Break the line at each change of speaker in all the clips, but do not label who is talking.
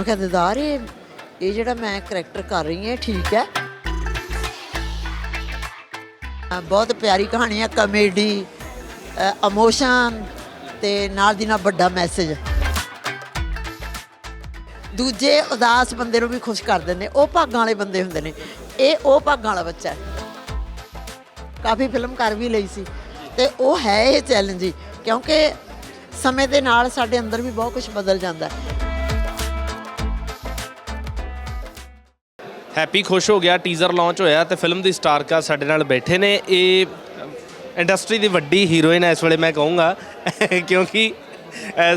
ਮੈਂ ਕਿਹਾ ਦਿਦਾਰ ਇਹ ਇਹ ਜਿਹੜਾ ਮੈਂ ਕਰੈਕਟਰ ਕਰ ਰਹੀ ਹਾਂ ਇਹ ਠੀਕ ਹੈ? ਅ, ਬਹੁਤ ਪਿਆਰੀ ਕਹਾਣੀ ਹੈ ਕਮੇਡੀ ਇਮੋਸ਼ਨ ਤੇ ਨਾਲ ਦੀ ਨਾਲ ਵੱਡਾ ਮੈਸੇਜ ਦੂਜੇ ਉਦਾਸ ਬੰਦੇ ਨੂੰ ਵੀ ਖੁਸ਼ ਕਰ ਦਿੰਦੇ ਉਹ ਭਾਗਾਂ ਵਾਲੇ ਬੰਦੇ ਹੁੰਦੇ ਨੇ। ਇਹ ਉਹ ਭਾਗਾਂ ਵਾਲਾ ਬੱਚਾ ਹੈ। ਕਾਫੀ ਫਿਲਮ ਕਰ ਵੀ ਲਈ ਸੀ। ਤੇ ਉਹ ਹੈ ਇਹ ਚੈਲੰਜ ਹੀ ਕਿਉਂਕਿ ਸਮੇਂ ਦੇ ਨਾਲ ਸਾਡੇ ਅੰਦਰ ਵੀ ਬਹੁਤ ਕੁਝ ਬਦਲ ਜਾਂਦਾ ਹੈ।
ਹੈਪੀ ਖੁਸ਼ ਹੋ ਗਿਆ ਟੀਜ਼ਰ ਲਾਂਚ ਹੋਇਆ ਤੇ ਫਿਲਮ ਦੀ ਸਟਾਰ ਕਾ ਸਾਡੇ ਨਾਲ ਬੈਠੇ ਨੇ। ਇਹ ਇੰਡਸਟਰੀ ਦੀ ਵੱਡੀ ਹੀਰੋਇਨ ਹੈ ਇਸ ਵੇਲੇ ਮੈਂ ਕਹੂੰਗਾ ਕਿਉਂਕਿ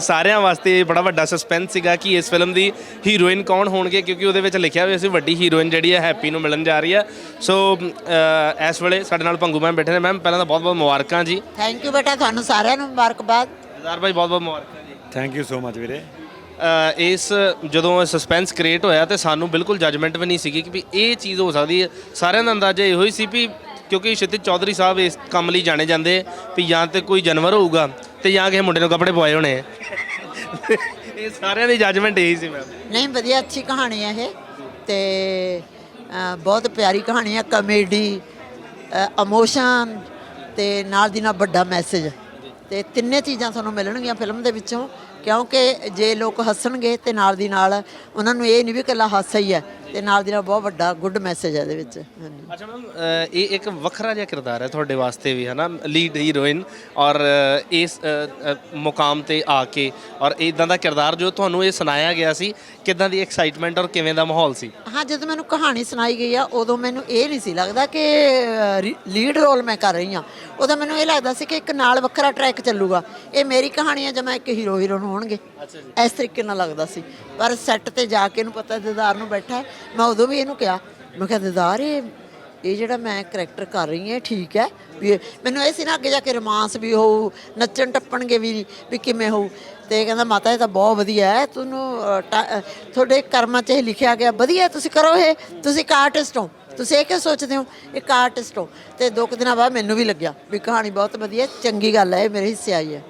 ਸਾਰਿਆਂ ਵਾਸਤੇ ਇਹ ਬੜਾ ਵੱਡਾ ਸਸਪੈਂਸ ਸੀਗਾ ਕਿ ਇਸ ਫਿਲਮ ਦੀ ਹੀਰੋਇਨ ਕੌਣ ਹੋਣਗੇ ਕਿਉਂਕਿ ਉਹਦੇ ਵਿੱਚ ਲਿਖਿਆ ਹੋਇਆ ਸੀ ਵੱਡੀ ਹੀਰੋਇਨ ਜਿਹੜੀ ਹੈ ਹੈਪੀ ਨੂੰ ਮਿਲਣ ਜਾ ਰਹੀ ਹੈ। ਸੋ ਇਸ ਵੇਲੇ ਸਾਡੇ ਨਾਲ ਭੰਗੂ ਮੈਮ ਬੈਠੇ ਨੇ। ਮੈਮ ਪਹਿਲਾਂ ਤਾਂ ਬਹੁਤ ਬਹੁਤ ਮੁਬਾਰਕਾਂ ਜੀ।
ਥੈਂਕ ਯੂ ਬੇਟਾ ਤੁਹਾਨੂੰ ਸਾਰਿਆਂ ਨੂੰ ਮੁਬਾਰਕਬਾਦ।
ਸਰਦਾਰ ਭਾਈ ਬਹੁਤ ਬਹੁਤ ਮੁਬਾਰਕਾਂ ਜੀ।
ਥੈਂਕ ਯੂ ਸੋ ਮਚ ਵੀਰੇ।
ਇਸ ਜਦੋਂ ਸਸਪੈਂਸ ਕ੍ਰੀਏਟ ਹੋਇਆ ਤੇ ਸਾਨੂੰ ਬਿਲਕੁਲ ਜੱਜਮੈਂਟ ਵੀ ਨਹੀਂ ਸੀਗੀ ਕਿ ਵੀ ਇਹ ਚੀਜ਼ ਹੋ ਸਕਦੀ ਹੈ। ਸਾਰਿਆਂ ਦਾ ਅੰਦਾਜ਼ਾ ਇਹੋ ਹੀ ਸੀ ਵੀ ਕਿਉਂਕਿ ਸ਼ਿਤਿਜ ਚੌਧਰੀ ਸਾਹਿਬ ਇਸ ਕੰਮ ਲਈ ਜਾਣੇ ਜਾਂਦੇ, ਵੀ ਜਾਂ ਤੇ ਕੋਈ ਜਾਨਵਰ ਹੋਊਗਾ ਤੇ ਜਾਂ ਕਿਸੇ ਮੁੰਡੇ ਨੂੰ ਕੱਪੜੇ ਪਵਾਏ ਹੋਣੇ। ਆ। ਇਹ ਸਾਰਿਆਂ ਦੀ ਜੱਜਮੈਂਟ ਇਹੀ ਸੀ ਮੈਮ
ਨਹੀਂ, ਵਧੀਆ ਅੱਛੀ ਕਹਾਣੀ ਹੈ ਇਹ। ਤੇ ਬਹੁਤ ਪਿਆਰੀ ਕਹਾਣੀ ਹੈ ਕਮੇਡੀ ਇਮੋਸ਼ਨ ਤੇ ਨਾਲ ਦੀ ਨਾਲ ਵੱਡਾ ਮੈਸੇਜ ਤੇ ਤਿੰਨੇ ਚੀਜ਼ਾਂ ਤੁਹਾਨੂੰ ਮਿਲਣਗੀਆਂ ਫਿਲਮ ਦੇ ਵਿੱਚੋਂ। ਕਿਉਂਕਿ ਜੇ ਲੋਕ ਹੱਸਣਗੇ ਤੇ ਨਾਲ ਦੀ ਨਾਲ ਉਹਨਾਂ ਨੂੰ ਇਹ ਨਹੀਂ ਵੀ ਇਕੱਲਾ ਹਾਸਾ ਹੀ ਹੈ। ਤੇ ਨਾਲ ਦੀ ਨਾਲ ਬਹੁਤ ਵੱਡਾ ਗੁੱਡ ਮੈਸੇਜ ਹੈ ਇਹਦੇ ਵਿੱਚ। ਹਾਂਜੀ
ਅੱਛਾ ਮੈਮ ਇਹ ਇੱਕ ਵੱਖਰਾ ਜਿਹਾ ਕਿਰਦਾਰ ਹੈ ਤੁਹਾਡੇ ਵਾਸਤੇ ਵੀ ਹੈ ਨਾ ਲੀਡ ਹੀਰੋਇਨ ਔਰ ਅ, ਇਸ ਅ, ਅ, ਮੁਕਾਮ ਤੇ ਆ ਕੇ ਔਰ ਇਦਾਂ ਦਾ ਕਿਰਦਾਰ ਜੋ ਤੁਹਾਨੂੰ ਇਹ ਸੁਣਾਇਆ ਗਿਆ ਸੀ ਕਿਦਾਂ ਦੀ ਐਕਸਾਈਟਮੈਂਟ ਔਰ ਕਿਵੇਂ ਦਾ ਮਾਹੌਲ ਸੀ?
ਹਾਂ ਜਦੋਂ ਮੈਨੂੰ ਕਹਾਣੀ ਸੁਣਾਈ ਗਈ ਆ ਉਦੋਂ ਮੈਨੂੰ ਇਹ ਨਹੀਂ ਸੀ ਲੱਗਦਾ ਕਿ ਲੀਡ ਰੋਲ ਮੈਂ ਕਰ ਰਹੀ ਹਾਂ। ਉਦੋਂ ਮੈਨੂੰ ਇਹ ਲੱਗਦਾ ਸੀ ਕਿ ਇੱਕ ਨਾਲ ਵੱਖਰਾ ਟਰੈਕ ਚੱਲੂਗਾ। ਇਹ ਮੇਰੀ ਕਹਾਣੀ ਹੈ ਜਾਂ ਮੈਂ ਇੱਕ ਹੀਰੋ ਹੀਰੋਇਨ ਹੋਣਗੇ। ਇਸ ਤਰੀਕੇ ਨਾਲ ਲੱਗਦਾ ਸੀ। ਪਰ ਸੈੱਟ ਤੇ ਜਾ ਕੇ ਇਹਨੂੰ ਪਤਾ ਦਿਦਾਰ ਨੂੰ ਬੈਠਾ ਹੈ, ਮੈਂ ਉਦੋਂ ਵੀ ਇਹਨੂੰ ਕਿਹਾ ਮੈਂ ਕਿਹਾ ਦਦਾਰ ਇਹ ਇਹ ਜਿਹੜਾ ਮੈਂ ਕਰੈਕਟਰ ਕਰ ਰਹੀ ਹਾਂ ਇਹ ਠੀਕ ਹੈ ਵੀ ਇਹ- ਮੈਨੂੰ ਇਹ ਸੀ ਨਾ ਅੱਗੇ ਜਾ ਕੇ ਰੋਮਾਂਸ ਵੀ ਹੋਊ ਨੱਚਣ ਟੱਪਣਗੇ ਵੀ ਵੀ ਕਿਵੇਂ ਹੋਊ। ਤੇ ਇਹ ਕਹਿੰਦਾ ਮਾਤਾ ਇਹ ਤਾਂ ਬਹੁਤ ਵਧੀਆ ਹੈ ਤੁਹਾਨੂੰ ਅ, ਟਾ- ਅ, ਤੁਹਾਡੇ ਕਰਮਾਂ 'ਚ ਇਹ ਲਿਖਿਆ ਗਿਆ ਵਧੀਆ ਤੁਸੀਂ ਕਰੋ ਇਹ ਤੁਸੀਂ ਇੱਕ ਆਰਟਿਸਟ ਹੋ ਤੁਸੀਂ ਇਹ ਕਿਉਂ ਸੋਚਦੇ ਹੋ? ਇੱਕ ਆਰਟਿਸਟ ਹੋ। ਤੇ ਦੋ ਕੁ ਦਿਨਾਂ ਬਾਅਦ ਮੈਨੂੰ ਵੀ ਲੱਗਿਆ ਵੀ ਕਹਾਣੀ ਬਹੁਤ ਵਧੀਆ ਚੰਗੀ ਗੱਲ ਹੈ ਇਹ ਮੇਰੇ ਹਿੱਸੇ ਆਈ ਹੈ।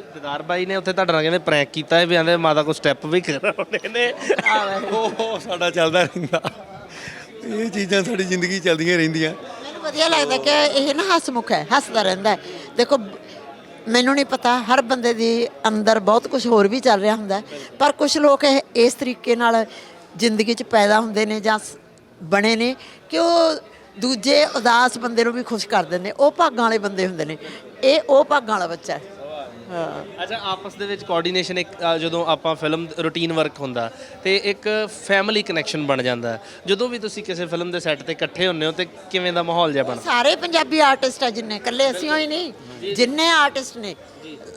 ਦਿਦਾਰ ਬਾਈ ਨੇ ਉੱਥੇ ਤੁਹਾਡੇ ਨਾਲ ਕਹਿੰਦੇ ਪ੍ਰੈਂਕ ਕੀਤਾ ਹੈ ਵੀ ਆਂਦੇ ਮਾਤਾ ਕੋ ਸਟੈਪ ਵੀ ਕਰਾਉਣੇ ਨੇ
ਉਹ ਸਾਡਾ ਚੱਲਦਾ ਰਹਿੰਦਾ। ਇਹ ਚੀਜ਼ਾਂ ਸਾਡੀ ਜ਼ਿੰਦਗੀ ਚੱਲਦੀਆਂ ਰਹਿੰਦੀਆਂ।
ਮੈਨੂੰ ਵਧੀਆ ਲੱਗਦਾ ਕਿ ਇਹ ਨਾ ਹਸਮੁਖ ਹੈ ਹੱਸਦਾ ਰਹਿੰਦਾ ਹੈ। ਦੇਖੋ ਮੈਨੂੰ ਨਹੀਂ ਪਤਾ ਹਰ ਬੰਦੇ ਦੀ ਅੰਦਰ ਬਹੁਤ ਕੁਝ ਹੋਰ ਵੀ ਚੱਲ ਰਿਹਾ ਹੁੰਦਾ ਪਰ ਕੁਝ ਲੋਕ ਇਹ ਇਸ ਤਰੀਕੇ ਨਾਲ ਜ਼ਿੰਦਗੀ 'ਚ ਪੈਦਾ ਹੁੰਦੇ ਨੇ ਜਾਂ ਸ- ਬਣੇ ਨੇ ਕਿ ਉਹ ਦੂਜੇ ਉਦਾਸ ਬੰਦੇ ਨੂੰ ਵੀ ਖੁਸ਼ ਕਰ ਦਿੰਦੇ ਉਹ ਭਾਗਾਂ ਵਾਲੇ ਬੰਦੇ ਹੁੰਦੇ ਨੇ। ਇਹ ਉਹ ਭਾਗਾਂ ਵਾਲਾ ਬੱਚਾ ਹੈ। ਹਾਂ।
ਅੱਛਾ ਆਪਸ ਦੇ ਵਿੱਚ ਕੋਆਰਡੀਨੇਸ਼ਨ ਇੱਕ ਅ, ਜਦੋਂ ਆਪਾਂ ਫਿਲਮ ਰੂਟੀਨ ਵਰਕ ਹੁੰਦਾ ਤੇ ਇੱਕ ਫੈਮਿਲੀ ਕਨੈਕਸ਼ਨ ਬਣ ਜਾਂਦਾ। ਜਦੋਂ ਵੀ ਤੁਸੀਂ ਕਿਸੇ ਫਿਲਮ ਦੇ ਸੈੱਟ ਤੇ ਇਕੱਠੇ ਹੁੰਦੇ ਹੋ ਤੇ ਕਿਵੇਂ ਦਾ ਮਾਹੌਲ ਜਿਹਾ ਬਣਦਾ
ਸਾਰੇ ਪੰਜਾਬੀ ਆਰਟਿਸਟ ਆ ਜਿੰਨੇ ਇਕੱਲੇ ਅਸੀਂ ਹੋਈ ਨਹੀਂ। ਜਿੰਨੇ ਆਰਟਿਸਟ ਨੇ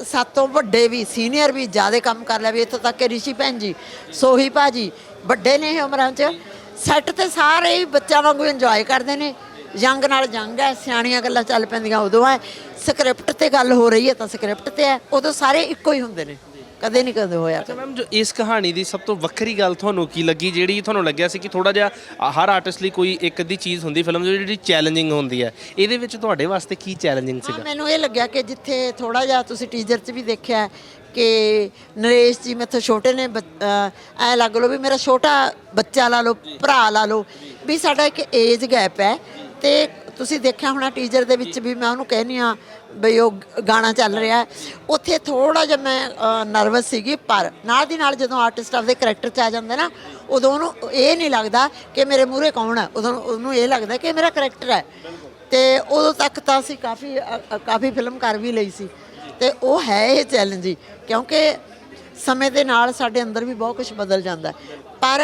ਸਾਤੋਂ ਵੱਡੇ ਵੀ ਸੀਨੀਅਰ ਵੀ ਜ਼ਿਆਦਾ ਕੰਮ ਕਰ ਲਿਆ ਵੀ ਇੱਥੋਂ ਤੱਕ ਕਿ ਰਿਸ਼ੀ ਭੈਣ ਜੀ ਸੋਹੀ ਭਾਜੀ ਵੱਡੇ ਨੇ ਇਹ ਉਮਰਾਂ 'ਚ। ਸੈੱਟ ਤੇ ਸਾਰੇ ਹੀ ਬੱਚਿਆਂ ਵਾਂਗੂ ਇੰਜੋਏ ਕਰਦੇ ਨੇ। ਯੰਗ ਨਾਲ ਯੰਗ ਹੈ ਸਿਆਣੀਆਂ ਗੱਲਾਂ ਚੱਲ ਪੈਂਦੀਆਂ ਉਦੋਂ ਹੈ ਸਕ੍ਰਿਪਟ ਤੇ ਗੱਲ ਹੋ ਰਹੀ ਹੈ ਤਾਂ ਸਕ੍ਰਿਪਟ ਤੇ ਹੈ ਉਦੋਂ ਸਾਰੇ ਇੱਕੋ ਹੀ ਹੁੰਦੇ ਨੇ ਕਦੇ ਨਹੀਂ ਕਦੇ ਹੋਇਆ।
ਅੱਛਾ ਮੈਮ ਜੋ ਇਸ ਕਹਾਣੀ ਦੀ ਸਭ ਤੋਂ ਵੱਖਰੀ ਗੱਲ ਤੁਹਾਨੂੰ ਕੀ ਲੱਗੀ ਜਿਹੜੀ ਤੁਹਾਨੂੰ ਲੱਗਿਆ ਸੀ ਕਿ ਥੋੜਾ ਜਿਹਾ ਹਰ ਆਰਟਿਸਟ ਲਈ ਕੋਈ ਇੱਕ ਅੱਧੀ ਚੀਜ਼ ਹੁੰਦੀ ਫਿਲਮ ਜਿਹੜੀ ਚੈਲੰਜਿੰਗ ਹੁੰਦੀ ਹੈ ਇਹਦੇ ਵਿੱਚ ਤੁਹਾਡੇ ਵਾਸਤੇ ਕੀ ਚੈਲੰਜਿੰਗ
ਹਾਂ
ਸੀਗਾ?
ਮੈਨੂੰ ਇਹ ਲੱਗਿਆ ਕਿ ਜਿੱਥੇ ਥੋੜਾ ਜਿਹਾ ਤੁਸੀਂ ਟੀਜ਼ਰ 'ਚ ਵੀ ਦੇਖਿਆ ਹੈ ਕਿ ਨਰੇਸ਼ ਜੀ ਮੇਥੋਂ ਛੋਟੇ ਨੇ ਐ ਲੱਗ ਲਓ ਵੀ ਮੇਰਾ ਛੋਟਾ ਬੱਚਾ ਲਾ ਲਓ ਭਰਾ ਲਾ ਲਓ ਵੀ ਸਾਡਾ ਇੱਕ ਏਜ ਗੈਪ ਹੈ ਤੇ ਤੁਸੀਂ ਦੇਖਿਆ ਹੋਣਾ ਟੀਜ਼ਰ ਦੇ ਵਿੱਚ ਵੀ ਮੈਂ ਉਹਨੂੰ ਕਹਿੰਨੀ ਆ ਬਈ ਉਹ ਗਾਣਾ ਚੱਲ ਰਿਹਾ ਉੱਥੇ ਥੋੜਾ ਜਿਹਾ ਮੈਂ ਨਰਵਸ ਸੀਗੀ, ਪਰ ਨਾਲ ਦੀ ਨਾਲ ਜਦੋਂ ਆਰਟਿਸਟ ਆਪਦੇ ਕਰੈਕਟਰ 'ਚ ਆ ਜਾਂਦਾ ਨਾ, ਉਦੋਂ ਉਹਨੂੰ ਇਹ ਨਹੀਂ ਲੱਗਦਾ ਕਿ ਮੇਰੇ ਮੂਹਰੇ ਕੌਣ ਹੈ। ਉਦੋਂ ਉਹਨੂੰ ਇਹ ਲੱਗਦਾ ਕਿ ਮੇਰਾ ਕਰੈਕਟਰ ਹੈ। ਤੇ ਉਦੋਂ ਤੱਕ ਤਾਂ ਅਸੀਂ ਕਾਫੀ ਕਾਫੀ ਫਿਲਮ ਕਰ ਵੀ ਲਈ ਸੀ। ਤੇ ਉਹ ਹੈ ਇਹ ਚੈਲੰਜ ਹੀ ਕਿਉਂਕਿ ਸਮੇਂ ਦੇ ਨਾਲ ਸਾਡੇ ਅੰਦਰ ਵੀ ਬਹੁਤ ਕੁਝ ਬਦਲ ਜਾਂਦਾ ਪਰ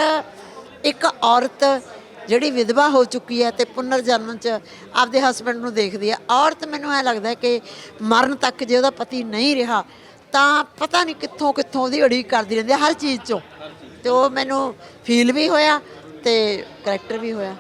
ਇੱਕ ਔਰਤ ਜਿਹੜੀ ਵਿਧਵਾ ਹੋ ਚੁੱਕੀ ਹੈ ਤੇ ਪੁਨਰ ਜਨਮ ਚ ਆਪਦੇ ਹਸਬੰਡ ਨੂੰ ਦੇਖਦੀ ਹੈ ਔਰਤ ਮੈਨੂੰ ਐ ਲੱਗਦਾ ਕਿ ਮਰਨ ਤੱਕ ਜੇ ਉਹਦਾ ਪਤੀ ਨਹੀਂ ਰਿਹਾ ਤਾਂ ਪਤਾ ਨਹੀਂ ਕਿੱਥੋਂ ਕਿੱਥੋਂ ਉਹਦੀ ਉਡੀਕ ਕਰਦੀ ਰਹਿੰਦੀ ਹੈ ਹਰ ਚੀਜ਼ ਚੋਂ। ਤੇ ਉਹ ਮੈਨੂੰ ਫੀਲ ਵੀ ਹੋਇਆ ਤੇ ਕਰੈਕਟਰ ਵੀ ਹੋਇਆ।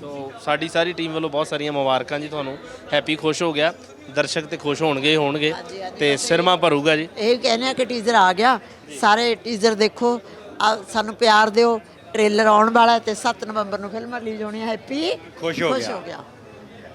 ਸੋ ਸਾਡੀ ਸਾਰੀ ਟੀਮ ਵੱਲੋਂ ਬਹੁਤ ਸਾਰੀਆਂ ਮੁਬਾਰਕਾਂ ਜੀ ਤੁਹਾਨੂੰ। ਹੈਪੀ ਖੁਸ਼ ਹੋ ਗਿਆ ਦਰਸ਼ਕ ਤੇ ਖੁਸ਼ ਹੋਣਗੇ ਹੀ ਹੋਣਗੇ ਤੇ ਸਿਰਮਾ ਭਰੂਗਾ ਜੀ।
ਇਹ ਕਹਿੰਦੇ ਆ ਕਿ ਟੀਜ਼ਰ ਆ ਗਿਆ ਸਾਰੇ ਟੀਜ਼ਰ ਦੇਖੋ ਆ ਸਾਨੂੰ ਪਿਆਰ ਦਿਓ ਟ੍ਰੇਲਰ ਆਉਣ ਵਾਲਾ ਹੈ ਤੇ 7 ਨਵੰਬਰ ਨੂੰ ਫਿਲਮ ਰਿਲੀਜ਼ ਹੋਣੀ ਹੈ ਹੈਪੀ
ਖੁਸ਼ ਹੋ ਗਿਆ।
ਹੋ ਗਿਆ